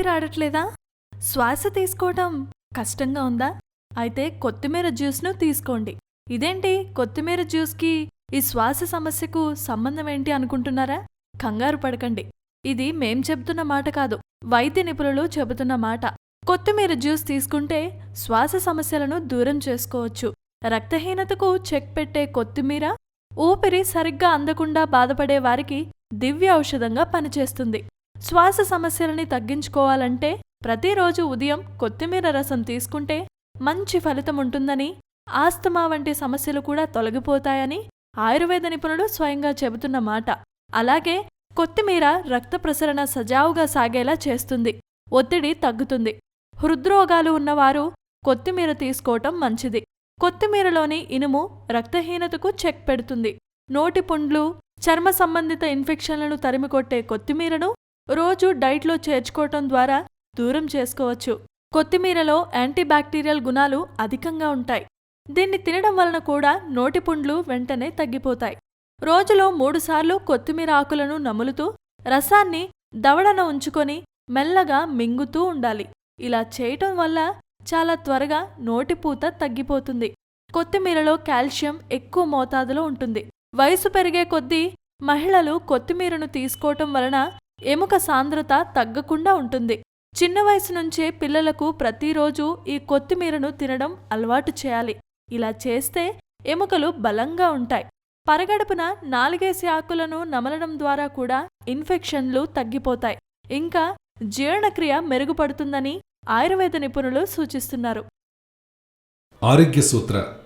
ఊపిరాడట్లేదా? శ్వాస తీసుకోవటం కష్టంగా ఉందా? అయితే కొత్తిమీర జ్యూస్ను తీసుకోండి. ఇదేంటి? కొత్తిమీర జ్యూస్కి ఈ శ్వాస సమస్యకు సంబంధం ఏంటి అనుకుంటున్నారా? కంగారు పడకండి. ఇది మేం చెబుతున్న మాట కాదు. వైద్య నిపుణులు చెబుతున్న మాట. కొత్తిమీర జ్యూస్ తీసుకుంటే శ్వాస సమస్యలను దూరం చేసుకోవచ్చు. రక్తహీనతకు చెక్ పెట్టే కొత్తిమీర ఊపిరి సరిగ్గా అందకుండా బాధపడే వారికి దివ్య ఔషధంగా పనిచేస్తుంది. శ్వాస సమస్యలని తగ్గించుకోవాలంటే ప్రతిరోజు ఉదయం కొత్తిమీర రసం తీసుకుంటే మంచి ఫలితం ఉంటుందని ఆస్తమా వంటి సమస్యలు కూడా తొలగిపోతాయని ఆయుర్వేద నిపుణులు స్వయంగా చెబుతున్న మాట. అలాగే కొత్తిమీర రక్త ప్రసరణ సజావుగా సాగేలా చేస్తుంది. ఒత్తిడి తగ్గుతుంది. హృద్రోగాలు ఉన్నవారు కొత్తిమీర తీసుకోవటం మంచిది. కొత్తిమీరలోని ఇనుము రక్తహీనతకు చెక్ పెడుతుంది. నోటి పుండ్లు చర్మ సంబంధిత ఇన్ఫెక్షన్లను తరిమికొట్టే కొత్తిమీరను రోజు డైట్లో చేర్చుకోవటం ద్వారా దూరం చేసుకోవచ్చు. కొత్తిమీరలో యాంటీబ్యాక్టీరియల్ గుణాలు అధికంగా ఉంటాయి. దీన్ని తినడం వలన కూడా నోటిపుండ్లు వెంటనే తగ్గిపోతాయి. రోజులో మూడుసార్లు కొత్తిమీర ఆకులను నములుతూ రసాన్ని దవడన ఉంచుకొని మెల్లగా మింగుతూ ఉండాలి. ఇలా చేయటం వల్ల చాలా త్వరగా నోటిపూత తగ్గిపోతుంది. కొత్తిమీరలో కాల్షియం ఎక్కువ మోతాదులో ఉంటుంది. వయసు పెరిగే కొద్దీ మహిళలు కొత్తిమీరను తీసుకోవటం వలన ఎముక సాంద్రత తగ్గకుండా ఉంటుంది. చిన్న వయసు నుంచే పిల్లలకు ప్రతిరోజు ఈ కొత్తిమీరను తినడం అలవాటు చేయాలి. ఇలా చేస్తే ఎముకలు బలంగా ఉంటాయి. పరగడుపున నాలుగేసి ఆకులను నమలడం ద్వారా కూడా ఇన్ఫెక్షన్లు తగ్గిపోతాయి. ఇంకా జీర్ణక్రియ మెరుగుపడుతుందని ఆయుర్వేద నిపుణులు సూచిస్తున్నారు. ఆరోగ్య సూత్ర.